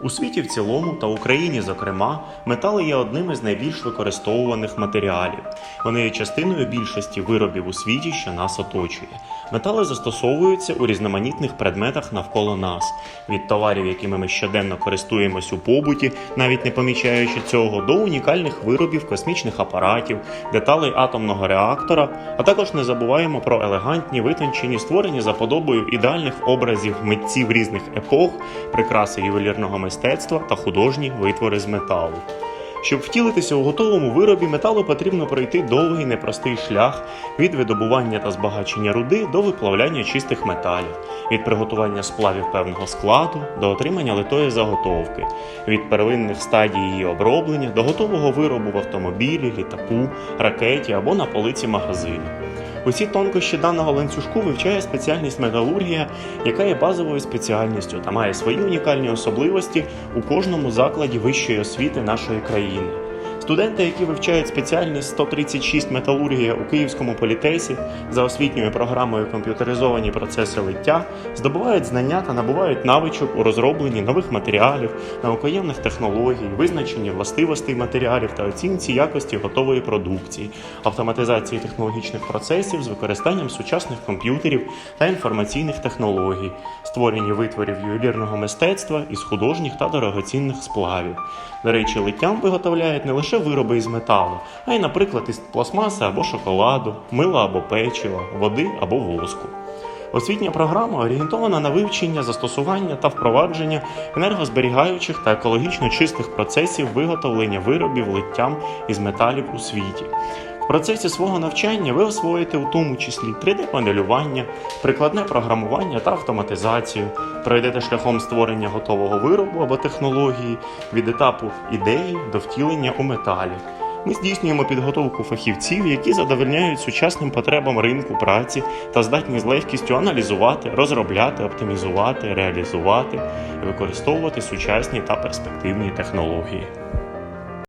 У світі в цілому та Україні, зокрема, метали є одним із найбільш використовуваних матеріалів. Вони є частиною більшості виробів у світі, що нас оточує. Метали застосовуються у різноманітних предметах навколо нас, від товарів, якими ми щоденно користуємось у побуті, навіть не помічаючи цього, до унікальних виробів космічних апаратів, деталей атомного реактора, а також не забуваємо про елегантні, витончені, створені за подобою ідеальних образів митців різних епох, прикраси ювелірного мистецтва та художні витвори з металу. Щоб втілитися у готовому виробі металу потрібно пройти довгий непростий шлях від видобування та збагачення руди до виплавляння чистих металів, від приготування сплавів певного складу до отримання литої заготовки, від первинних стадій її оброблення до готового виробу в автомобілі, літаку, ракеті або на полиці магазину. Усі тонкощі даного ланцюжку вивчає спеціальність металургія, яка є базовою спеціальністю та має свої унікальні особливості у кожному закладі вищої освіти нашої країни. Студенти, які вивчають спеціальність 136 металургія у Київському політесі за освітньою програмою комп'ютеризовані процеси лиття, здобувають знання та набувають навичок у розробленні нових матеріалів, наукоємних технологій, визначенні властивостей матеріалів та оцінці якості готової продукції, автоматизації технологічних процесів з використанням сучасних комп'ютерів та інформаційних технологій, створенні витворів ювелірного мистецтва із художніх та дорогоцінних сплавів. До речі, литтям виготовляють не лише вироби із металу, а й, наприклад, із пластмаси або шоколаду, мила або печива, води або воску. Освітня програма орієнтована на вивчення, застосування та впровадження енергозберігаючих та екологічно чистих процесів виготовлення виробів литтям із металів у світі. В процесі свого навчання ви освоїте у тому числі 3D-моделювання, прикладне програмування та автоматизацію, пройдете шляхом створення готового виробу або технології від етапу ідеї до втілення у металі. Ми здійснюємо підготовку фахівців, які задовольняють сучасним потребам ринку праці та здатні з легкістю аналізувати, розробляти, оптимізувати, реалізувати і використовувати сучасні та перспективні технології.